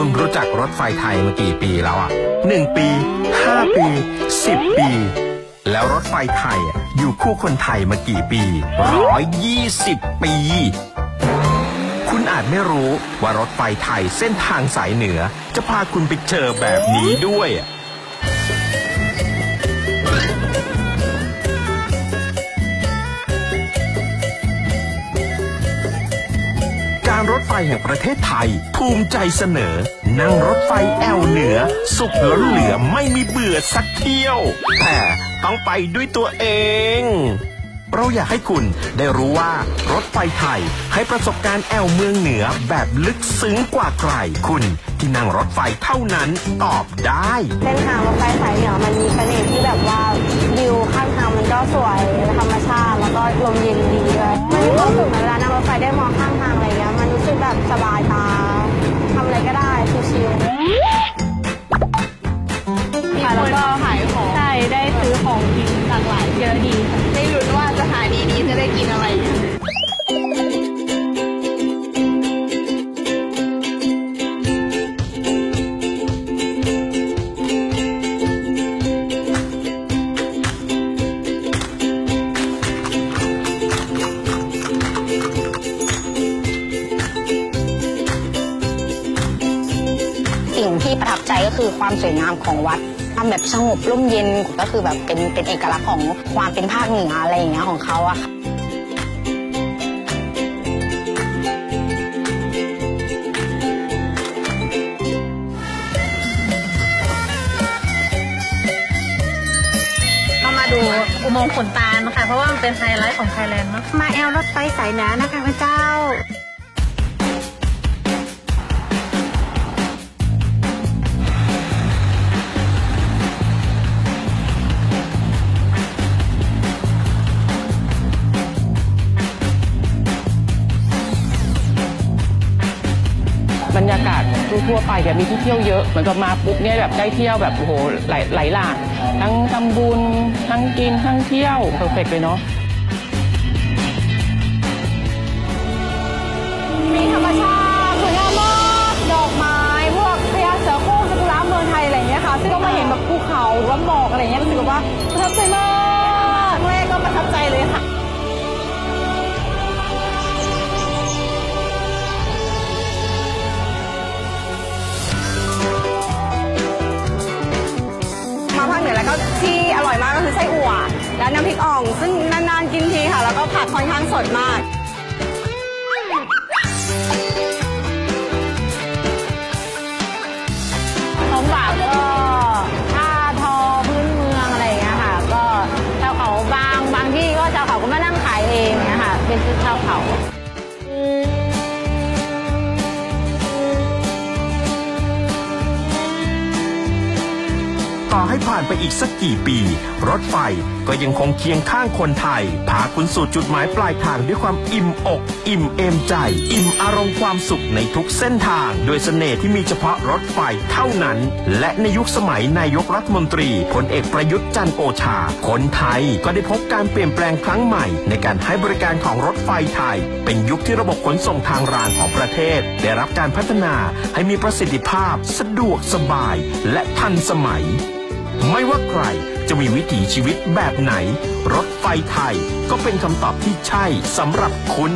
คุณรู้จักรถไฟไทยมากี่ปีแล้วอะหนึ่งปีห้าปีสิบปี แล้วรถไฟไทยอยู่คู่คนไทยมากี่ปีร้อยยี่สิบปี คุณอาจไม่รู้ว่ารถไฟไทยเส้นทางสายเหนือ จะพาคุณไปเจอแบบนี้ด้วย แห่งประเทศไทย ภูมิใจเสนอ นั่งรถไฟแอวเหนือ สุขล้นเหลือไม่มีเบื่อสักเที่ยว แต่ต้องไปด้วยตัวเอง เราอยากให้คุณได้รู้ว่ารถไฟไทยให้ประสบการณ์แอวเมืองเหนือแบบลึกซึ้งกว่าใครคุณที่นั่งรถไฟเท่านั้นตอบได้เส้นทางรถไฟสายเหนือมันมีเสน่ห์ที่แบบว่าวิวข้างทางมันก็สวยธรรมชาติแล้วก็ลมเย็นดีด้วยมันมีความสุขในเวลานั่งรถไฟได้มองข้างทางเงี้ย มันรู้สึกแบบสบายตา สิ่งที่ประทับใจก็คือความสวยงามของวัดทำแบบสงบร่มเย็นก็คือแบบเป็นเป็นเอกลักษณ์ของความเป็นภาคเหนืออะไรอย่างเงี้ยของเขาอะค่ะก็มาดูอุโมงค์ขนตาลนะคะเพราะว่ามันเป็นไฮไลท์ของไทยแลนด์เนาะมาแอลรถไฟสายเหนือนะคะพระเจ้า ทั่วๆไปแบบมีที่เที่ยวเยอะเหมือนกับมาปุ๊บเนี่ยแบบได้เที่ยวแบบโอ้โหหลายหลายหลากทั้งทำบุญทั้งกินทั้งเที่ยวเพอร์เฟกเลยเนาะมีธรรมชาติสวยงามมากดอกไม้พวกพญาเสือโคร่งซากุระเมืองไทยอะไรอย่างเงี้ยค่ะซึ่งก็มาเห็นแบบภูเขาหรือว่าหมอกอะไรเงี้ยรู้สึกว่าประทับใจมาก อร่อยมากก็คือไส้อั่วและน้ำพริกอ่อง ซึ่งนานๆกินทีค่ะ แล้วก็ผักค่อนข้างสดมากของฝากก็ผ้าทอพื้นเมืองอะไรอย่างเงี้ยค่ะ ก็ชาวเขาบางบางที่ก็ชาวเขาก็มานั่งขายเองเงี้ยค่ะเป็นชุดชาวเขา ผ่านไปอีกสักกี่ปี รถไฟก็ยังคงเคียงข้างคนไทย พาคุณสู่จุดหมายปลายทางด้วยความอิ่มอก อิ่มเอมใจ อิ่มอารมณ์ความสุขในทุกเส้นทาง โดยเสน่ห์ที่มีเฉพาะรถไฟเท่านั้น และในยุคสมัยนายกรัฐมนตรีพลเอกประยุทธ์จันทร์โอชา คนไทยก็ได้พบการเปลี่ยนแปลงครั้งใหม่ ในการให้บริการของรถไฟไทย เป็นยุคที่ระบบขนส่งทางรางของประเทศ ได้รับการพัฒนาให้มีประสิทธิภาพ สะดวกสบาย และทันสมัย ไม่ว่าใครจะมีวิถีชีวิตแบบไหน รถไฟไทยก็เป็นคำตอบที่ใช่สำหรับคุณ